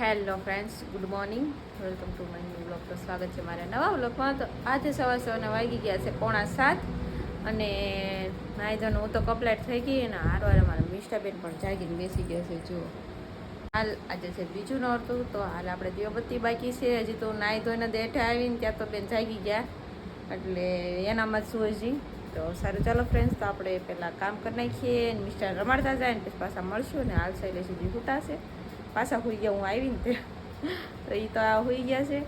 Hello friends, good morning. Welcome to my new blog. તો સ્વાગત છે મારા નવા બ્લોગમાં. તો આજે સવાર સવારના વાગી ગયા છે પોણા સાત. અને નાયધન હું તો કપલેટ થઈ ગઈ અને હારવાર અમારા મિષ્ટાબેન પણ જાગીને બેસી ગયા છે, જુઓ. હાલ આજે છે બીજું નહોતું તો હાલ આપણે દીવાબત્તી બાકી છે. હજી તો નાઈ ધોઈને દેઠે આવીને ત્યાં તો બેન જાગી ગયા. એટલે એનામાં જ હજી. તો સારું, ચાલો ફ્રેન્ડ્સ, તો આપણે પહેલાં કામ કરી નાખીએ. મિસ્ટર રમાડતા જાય ને પછી પાછા મળશું ને હાલ શૈલે સુધી હૂટાશે પાછા હોઈ ગયા હું આવીને તે. તો એ તો આ હોઈ ગયા છે.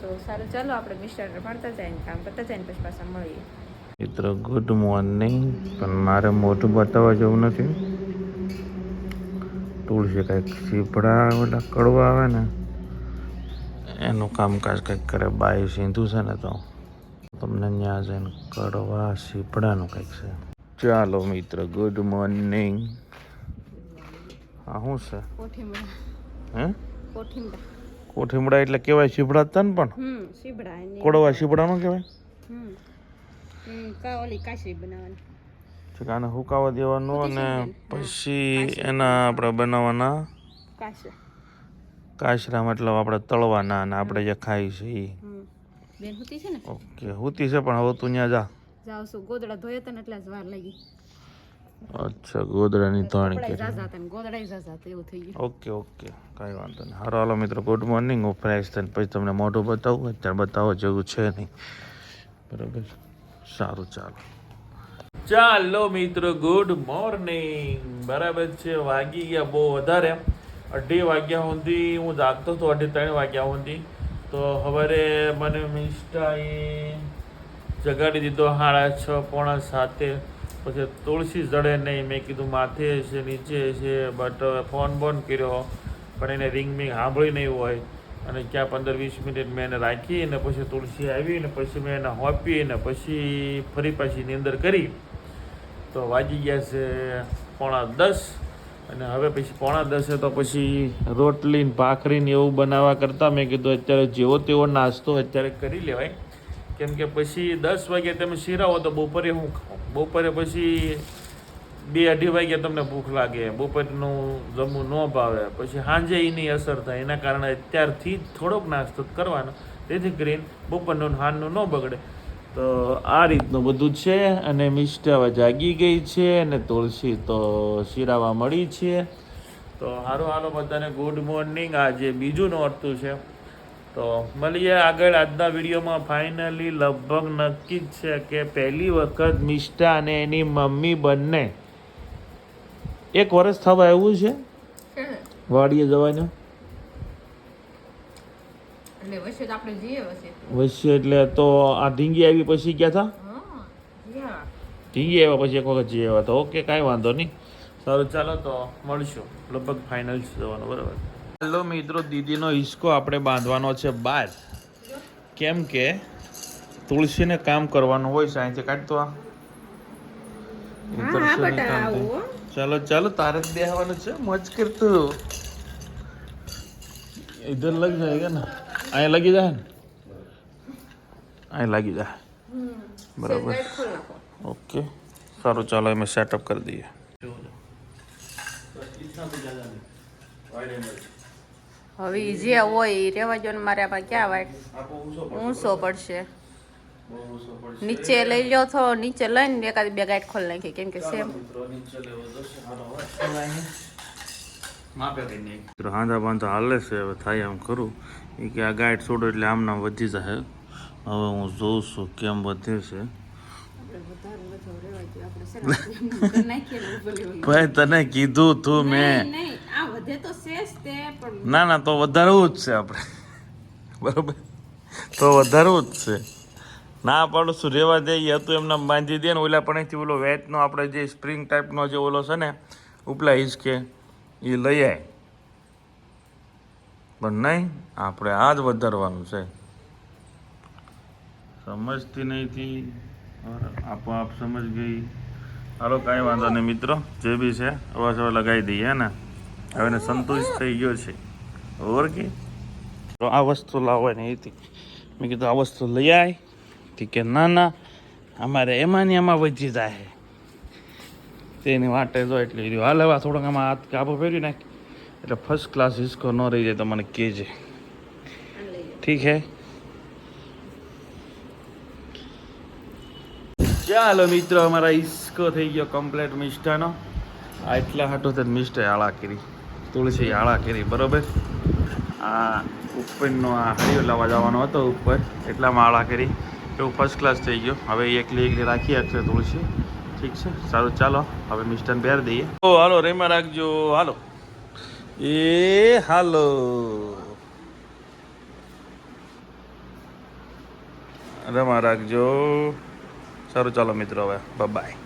તો સારું, ચાલો આપણે મિસ્ટરને ભણતા જાય ને કામ કરતા જાય ને પછી પાછા મળીએ. મિત્ર ગુડ મોર્નિંગ પણ મારે મોઢું બતાવવા જવું નથી. તુલસી કંઈક સીપડા ઓલા કડવા આવે ને, એનું કામકાજ કંઈક કરે. બાઈ સીંધું છે ને તો. તમને ત્યાં જઈને કડવા, સીપડાનું કંઈક છે. ચાલો મિત્ર ગુડ મોર્નિંગ આ શું છે? કોઠીમડા. હે? કોઠીમડા. કોઠીમડા એટલે કહેવાય શીભડા જ તને પણ? હમ એની. કડવા સીપડાનું કહેવાય? હમ. બનાવવાની. આને હુકાવા દેવાનું અને પછી એના આપણે બનાવવાના કાશે કાશરા મતલબ આપણે તળવાના અને આપણે જે ખાઈ છે એ બેન હોતી છે ને? ઓકે હુતી છે પણ હવે તું ત્યાં જા. જાવ છું. ગોદડા ધોયા તને ને એટલે જ વાર લાગી. અચ્છા ગોદડાની કપડાય કરી. ઓકે ઓકે કાંઈ વાંધો નહીં. હારો હાલો મિત્રો ગુડ મોર્નિંગ હું ફ્રેશ થઈને પછી તમને મોઢું બતાવું. અત્યારે બતાવો જેવું છે નહીં. બરાબર? સારું ચાલો. ચાલો મિત્રો ગુડ મોર્નિંગ બરાબર છે વાગી ગયા બહુ વધારે. અઢી વાગ્યા સુધી હું જાગતો હતો અઢી ત્રણ વાગ્યા સુધી. તો હવે મને મિસ્ટાએ જગાડી દીધો સાડા છ પોણા સાતે. પછી તુલસી જડે નહીં, મેં કીધું માથે છે, નીચે છે બટ ફોન બોન કર્યો પણ એને રિંગ મિંગ સાંભળી નહીં હોય. અને ક્યાં પંદર વીસ મિનિટ મેં એને રાખી અને પછી તુલસી આવી ને પછી મેં એને હોપી અને પછી ફરી પાછી નીંદર કરી. તો વાગી ગયા છે પોણા દસ. અને હવે પછી પોણા દસે તો પછી રોટલી ભાખરીને એવું બનાવવા કરતાં મેં કીધું અત્યારે જેવો તેવો નાસ્તો અત્યારે કરી લેવાય. કેમ કે પછી દસ વાગે તમે શીરાવો તો બપોરે હું ખાઉં. બપોરે પછી બે અઢી વાગે તમને ભૂખ લાગે. બપોરનું જમવું ન ભાવે. પછી સાંજે એની અસર થાય. એના કારણે અત્યારથી જ થોડોક નાસ્તો કરવાનો. તેથી કરીને બપોરનું હાનનું ન બગડે. તો આ રીતનું બધું છે અને મિષ્ટી હવે જાગી ગઈ છે અને તુલસી તો શીરાવા મળી છે. તો હારો, હાલો બધાને ગુડ મોર્નિંગ આજે બીજું નોરતું છે. તો મળીએ આગળ આજના વિડીયોમાં. ફાઇનલી લગભગ નક્કી જ છે કે પહેલી વખત મિષ્ટા અને એની મમ્મી બંને એક વર્ષ થવા એવું છે? વાડીએ જવાનું? વચ્ચે એટલે તો આ ઢીંગી આવી પછી ગયા હતા ઢીંગી આવ્યા પછી એક વખત જઈ આવ્યા તો. ઓકે કાંઈ વાંધો નહીં. સારું ચાલો તો મળશું. લગભગ ફાઇનલ જવાનું બરાબર. હાલો મિત્રો દીદીનો હિસ્કો આપણે બાંધવાનો છે બહાર કેમ કે તુલસીને કામ કરવાનું હોય છે અહીંથી કાઢતો આ. ચાલો ચાલો તારે જ દેવાનું છે મજ કરતું ઇધર લગ જાયગા ને? અહીંયા લગી જાય ને? અહીં લાગી જાય. બરાબર. ઓકે. સારું ચાલો અમે સેટઅપ કરી દઈએ. હવે જે હોય રહેવા રેવા જો ને મારે આમાં ક્યાં વાટ? ઊંસો પડશે. નીચે લઈ લ્યો તો નીચે લઈને એકાદ બે ગાંઠ ખોલી નાખી કેમ કે સેમ. મિત્રો હાંધા બાંધા હાલે છે હવે થાય એમ ખરું. એ કે આ ગાઈડ છોડો એટલે આમ નામ વધી જાય હવે હું જોઉં છું કેમ વધે છે. ભાઈ તને કીધું તું મેં. ના ના તો વધારવું જ છે આપણે. બરોબર? તો વધારવું જ છે. ના પાડું છું રેવા દે એ હતું એમને બાંધી દે ને ઓલા પણ ઓલો વેચનો આપણે જે સ્પ્રિંગ ટાઈપનો જે ઓલો છે ને ઉપલા હિસકે એ લઈ આય. પણ નહીં આપણે આ જ વધારવાનું છે. સમજતી નહીંથી આપોઆપ સમજ ગઈ. હાલો, કાંઈ વાંધો નહીં મિત્રો. જે બી છે અવાજ હવે લગાવી દઈએ ને? હવે એને સંતોષ થઈ ગયો છે. ઓર કે? આ વસ્તુ લાવવાની હતી. મેં કીધું, આ વસ્તુ લઈ આવી કે ના ના, અમારે એમાં ને એમાં વધી જાય તેની વાટે જો એટલે રહ્યું હાલ, હવે થોડોક આમાં હાથ કાબુ ફેરવી નાખ. એટલે ફર્સ્ટ ક્લાસ હિસ્કો ન રહી જાય તો મને કહેજે. ઠીક હે ચાલો મિત્રો, અમારા ઈસ્કો થઈ ગયો કમ્પ્લેટ મિષ્ટાનો. આ એટલા હાટો તો મિષ્ટે આળા કરી. તુલસી આળા કરી, બરોબર? આ ઉપરનો આ હરિયો લાવવા જવાનો હતો ઉપર, એટલામાં આળા કરી. એવું ફર્સ્ટ ક્લાસ થઈ ગયો. હવે એકલી એકલી રાખી આપશે તુલસી. ઠીક છે? સારું, ચાલો. હવે મિષ્ટાન પહેરી દઈએ. ઓ, હાલો, રેમાં રાખજો. હાલો. એ, હાલો. રમા રાખજો. સારું ચાલો મિત્રો હવે. બાય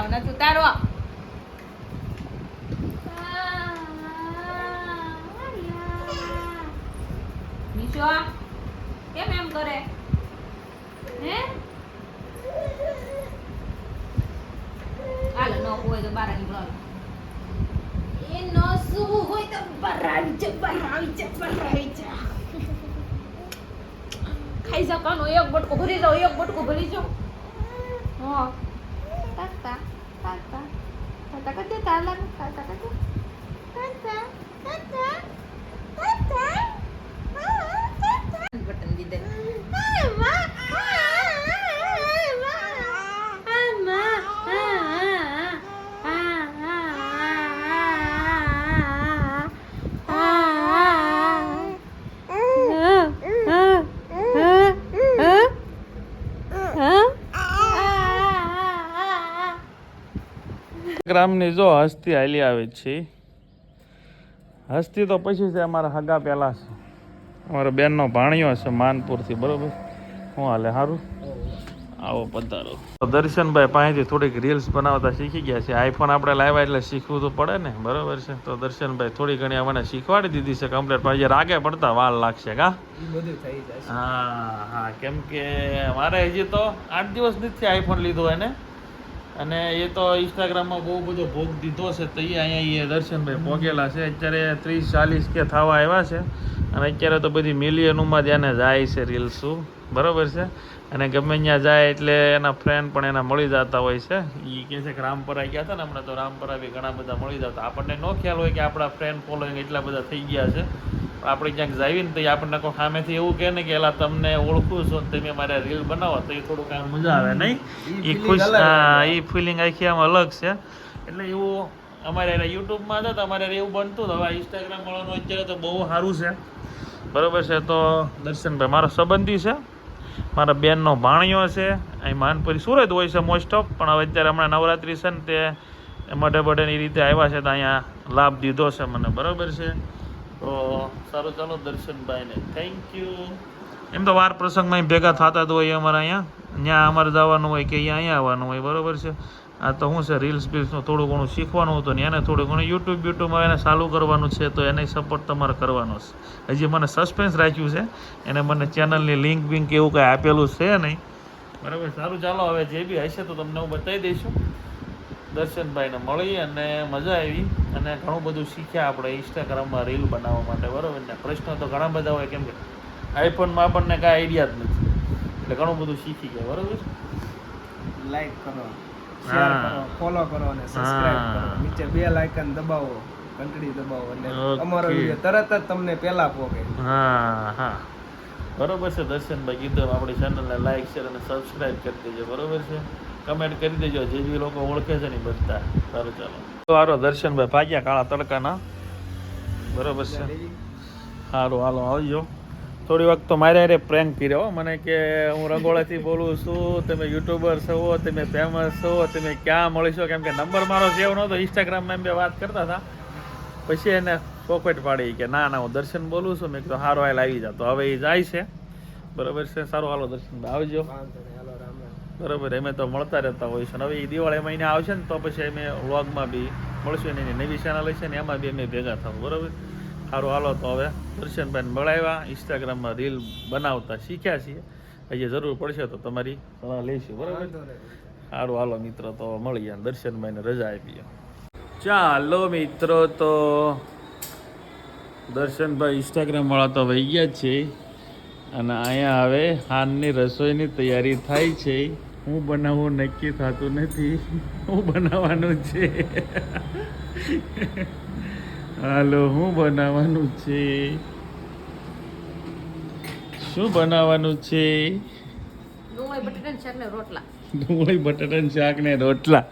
આવના તું નિશો કેમ એમ કરે? હે? હાલ ન હોય તો બાર નીકળો એ ન સૂવું હોય તો બહાર આવી જ બહાર આવી જ બહાર આવી જ. ખાઈ શકવાનો એક બટકો ભરી જાવ એક બટકો ભરી જાવ હા. tata. Tata. Tata kan kerja dalam, tata kan kerja tata. Tata. Tata. Tata. ગ્રામની જો હસ્તી હાલી આવે છે. હસ્તી તો પછી છે અમારા હગા પહેલાં છે. અમારો બેનનો ભાણિયો છે માનપુરથી બરોબર? હું હાલે સારું આવો પધારો. તો દર્શનભાઈ પાસેથી થોડીક રીલ્સ બનાવતા શીખી ગયા છે. આઈફોન આપણે લાવ્યા એટલે શીખવું તો પડે ને બરોબર છે? તો દર્શનભાઈ થોડી ઘણી મને શીખવાડી દીધી છે કમ્પ્લેટ પણ રાગે પડતા વાર લાગશે કા? હા હા કેમ કે મારે હજી તો આઠ દિવસ નથી આઈફોન લીધો એને. અને એ તો ઇન્સ્ટાગ્રામમાં બહુ બધો ભોગ દીધો છે, તો એ અહીંયા એ દર્શનભાઈ ભોગેલા છે. અત્યારે ત્રીસ ચાલીસ કે થવા આવ્યા છે. અને અત્યારે તો બધી મિલિયનોમાં એને જાય છે રીલ્સો બરાબર છે? અને ગમે ત્યાં જાય એટલે એના ફ્રેન્ડ પણ એના મળી જતા હોય છે. એ કહે છે કે રામપરા ગયા હતા ને હમણાં તો રામપરા બી ઘણા બધા મળી જતા. આપણને ન ખ્યાલ હોય કે આપણા ફ્રેન્ડ ફોલોઈંગ એટલા બધા થઈ ગયા છે. આપણે ક્યાંક જાવી ને તો આપણને કોઈ સામેથી એવું કહે ને કે એલા તમને ઓળખું છું તમે મારે રીલ બનાવો. તો એ થોડુંક આમ મજા આવે નહીં? એ ખુશ હા એ ફિલિંગ આખી આમ અલગ છે. એટલે એવું અમારે યુટ્યુબમાં હતા તો અમારે એવું બનતું હતું હવે ઇન્સ્ટાગ્રામ વાળાનું અત્યારે તો બહુ સારું છે. બરોબર છે તો દર્શનભાઈ મારો સંબંધી છે. મારા બેનનો ભાણિયો છે. અહીં માનપુરી સુરત હોય છે મોસ્ટ ઓફ પણ હવે અત્યારે હમણાં નવરાત્રિ છે ને તે મઢે બઢેની રીતે આવ્યા છે તો અહીંયા લાભ દીધો છે મને. બરાબર છે? તો સારું ચાલો દર્શનભાઈને. થેન્ક યુ એમ તો વાર પ્રસંગમાં ભેગા થતા જ હોય અમારે અહીંયા. ત્યાં અમારે જવાનું હોય કે અહીંયા અહીંયા આવવાનું હોય, બરાબર છે? આ તો શું છે રીલ્સ બીલ્સનું થોડું ઘણું શીખવાનું હતું ને એને થોડું ઘણું યુટ્યુબ યુટ્યુબમાં એને ચાલુ કરવાનું છે, તો એને સપોર્ટ તમારે કરવાનો છે. હજી મને સસ્પેન્સ રાખ્યું છે, એને મને ચેનલની લિંક બિંક એવું કાંઈ આપેલું છે નહીં. બરાબર? સારું, ચાલો હવે જે બી હશે તો તમને હું બતાવી દઈશું. દર્શનભાઈને મળી અને મજા આવી. અને ઘણું બધું શીખ્યા આપણે ઇન્સ્ટાગ્રામમાં રીલ બનાવવા માટે બરાબર ને? પ્રશ્નો તો ઘણા બધા હોય કેમ કે આઈફોનમાં આપણને કાંઈ આઈડિયા જ નથી. એટલે ઘણું બધું શીખી ગયા બરાબર લાઈક કરો શેર કરો ફોલો કરો અને સબસ્ક્રાઇબ કરો. નીચે બે લાઇકન દબાવો ઘંટડી દબાવો એટલે અમારો વીડિયો તરત જ તમને પહેલા હા હા. બરોબર છે દર્શનભાઈ કીધું આપણી ચેનલને લાઈક શેર અને સબસ્ક્રાઇબ કરી દેજો બરોબર છે? કમેન્ટ કરી દેજો. જે જે લોકો ઓળખે છે ને બધા. સારું ચાલો. તો હારો દર્શનભાઈ ભાગ્યા કાળા તડકાના. બરોબર છે. સારું હાલો આવજો. થોડી વખત તો મારે અરે પ્રેન્ક કર્યો હો. મને કે હું રંગોળાથી બોલું છું તમે યુટ્યુબર છો તમે ફેમસ છો તમે ક્યાં મળીશો? કેમ કે નંબર મારો સેવ નહોતો ઇન્સ્ટાગ્રામમાં એમ બે વાત કરતા હતા. પછી એને પોકેટ પાડી કે ના ના હું દર્શન બોલું છું. મેં કીધું સારો હાલ આવી જાતો હવે એ જાય છે. બરાબર છે. સારું હાલો દર્શન આવજો વાંધો નહીં હાલો રામ રામ બરાબર અમે તો મળતા રહેતા હોય છે. અને હવે એ દિવાળી મહિને આવશે ને તો પછી અમે વ્લોગમાં બી મળશું ને એની નવી ચેનલ છે ને એમાં બી અમે ભેગા થાવ બરાબર? સારું હાલો તો હવે દર્શનભાઈને મળાવ્યા ઇન્સ્ટાગ્રામમાં રીલ બનાવતા શીખ્યા છીએ. હજી જરૂર પડશે તો તમારી સલાહ લઈશું બરાબર? સારું હાલો મિત્રો તો મળીએ દર્શનભાઈને રજા આપીએ ચાલો મિત્રો તો દર્શનભાઈ ઇન્સ્ટાગ્રામ વાળા તો વહી ગયા છે. અને અહીંયા હવે હાનની રસોઈની તૈયારી થાય છે. હું બનાવવું નક્કી થતું નથી. હું બનાવવાનું છે. હાલો હું બનાવવાનું છે. શું બનાવવાનું છે? ડુંગળી બટાટાનું શાક ને રોટલા. ડુંગળી શાક ને રોટલા.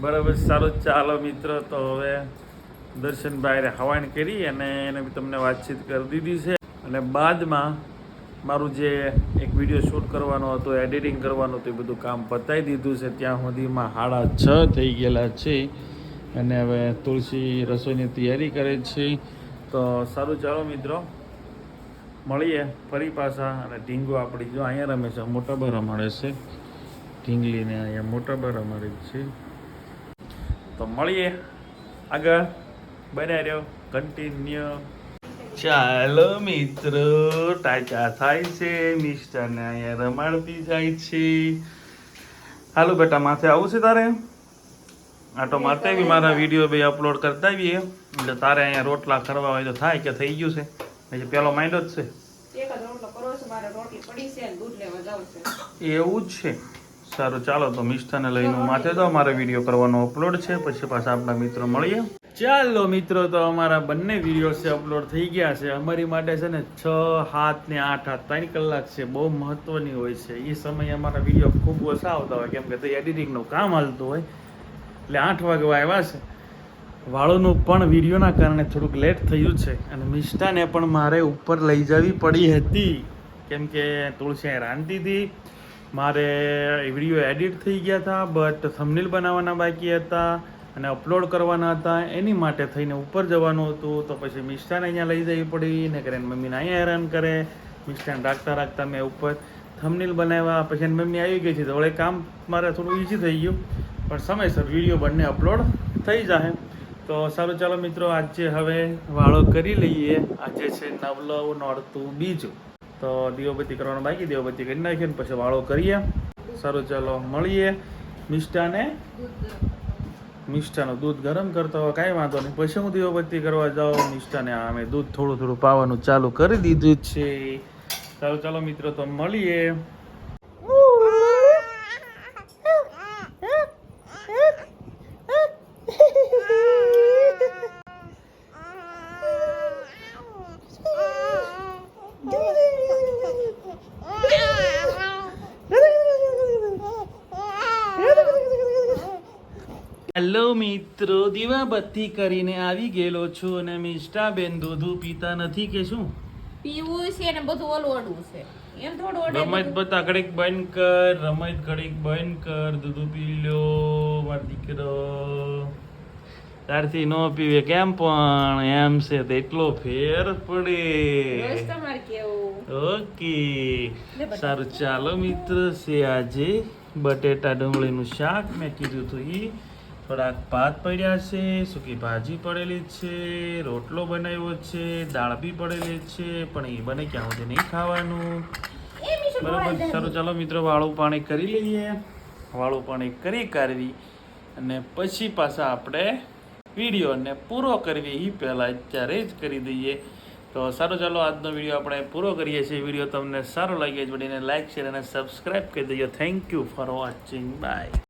બરાબર સારું ચાલો મિત્રો તો હવે દર્શનભાઈ હવાન કરી અને એને તમને વાતચીત કરી દીધી છે. અને બાદમાં મારું જે એક વીડિયો શૂટ કરવાનો હતો એડિટિંગ કરવાનું હતું, એ બધું કામ પતાવી દીધું છે. ત્યાં સુધીમાં હાડા છ થઈ ગયેલા છે. અને હવે તુલસી રસોઈની તૈયારી કરે છે. તો સારું, ચાલો મિત્રો. મળીએ ફરી પાછા. અને ઢીંગો આપણી, જો અહીંયા રમે છે, મોટા બર રમાડે છે. ઢીંગલીને અહીંયા મોટા બર રમાડે છે. તો મળીએ આગળ. બન્યા રહ્યો. કન્ટિન્યુ ચાલો મિત્રો ટાચા થાય છે મિસ્ટરને અહીંયા રમાડતી જાય છે. હાલો બેટા માથે આવું છે તારે? આટો મારતા બી મારા વીડિયો બી અપલોડ કરતા આવીએ. એટલે તારે અહીંયા રોટલા કરવા હોય તો થાય કે થઈ ગયું છે? પછી પેલો માઇન્ડ જ છે. એવું જ છે. સારું ચાલો તો મિષ્ટાને લઈને માથે તો મારે વીડિયો કરવાનો અપલોડ છે. પછી પાછા આપણા મિત્રો મળીએ. ચાલો મિત્રો, તો અમારા બંને વીડિયો છે અપલોડ થઈ ગયા છે, અમારી માટે છે ને છ, સાત ને આઠ આઠ ત્રણ કલાક છે, બહુ મહત્વની હોય છે. એ સમયે અમારા વીડિયો ખૂબ ઓછા આવતા હોય, કેમ કે તે એડિટિંગનું કામ હાલતું હોય. એટલે આઠ વાગવા આવ્યા છે. વાળોનું પણ વિડીયોના કારણે થોડુંક લેટ થયું છે અને મિષ્ટાને પણ મારે ઉપર લઈ જવી પડી હતી. કેમ કે તુલસી અહીં રાંધતી હતી. મારે વીડિયો એડિટ થઈ ગયા હતા બટ થંબનેલ બનાવવાના બાકી હતા. અને અપલોડ કરવાના હતા, એની માટે થઈને ઉપર જવાનું હતું. તો પછી મિષ્ટાને અહીંયા લઈ જવી પડી ને કરીને મમ્મીને અહીંયા હેરાન કરે. મિષ્ટાને રાખતા રાખતા મેં ઉપર થમનીલ બનાવ્યા. પછી એની મમ્મી આવી ગઈ છે. તો વળે કામ મારે થોડું ઈઝી થઈ ગયું. પણ સમયસર વીડિયો બંને અપલોડ થઈ જાય તો સારું, ચાલો મિત્રો, આજે હવે વાળો કરી લઈએ. આજે છે નવલવ, નોરતું, બીજું. તો દીવબત્તી કરવાનો બાકી. દીવબત્તી કરી નાખીએ પછી વાળો કરીએ. સારું, ચાલો, મળીએ. મિષ્ટાને મિષ્ટાનું દૂધ ગરમ કરતા હોય, કાંઈ વાંધો નહીં. પછી હું દીવબત્તી કરવા જાઉં, નિષ્ઠાને અમે દૂધ થોડું થોડું પાવાનું ચાલુ કરી દીધું છે. ચાલો ચાલો મિત્રો, તો મળીએ. દીવાબત્તી કરીને આવી ગયેલો છું અને મિષ્ટાબેન દૂધું પીતા નથી કે શું? પીવું છે ને બધું ઓલવડવું છે. એમ થોડું ઓડે રમત બતા ઘડીક બંધ કર રમત ઘડીક બંધ કર દૂધ પી લ્યો મારો દીકરો. તારથી નો પીવે કેમ પણ એમ છે તો એટલો ફેર પડે. ઓકે. સારું ચાલો મિત્ર છે આજે બટેટા ડુંગળીનું શાક. મેં કીધું હતું ઈ થોડાક ભાત પડ્યા છે સૂકી ભાજી પડેલી છે રોટલો બનાવ્યો છે દાળ બી પડેલી છે પણ એ બને ક્યાં સુધી નહીં ખાવાનું. બરાબર સારું ચાલો મિત્રો વાળું પાણી કરી લઈએ. વાળું પાણી કરી કાઢવી અને પછી પાછા આપણે વિડીયોને પૂરો કરવી. એ પહેલાં અત્યારે જ કરી દઈએ. તો સારું ચાલો આજનો વીડિયો આપણે પૂરો કરીએ છીએ. વીડિયો તમને સારો લાગે જ બનીને લાઈક શેર અને સબસ્ક્રાઈબ કરી દઈએ thank you for watching bye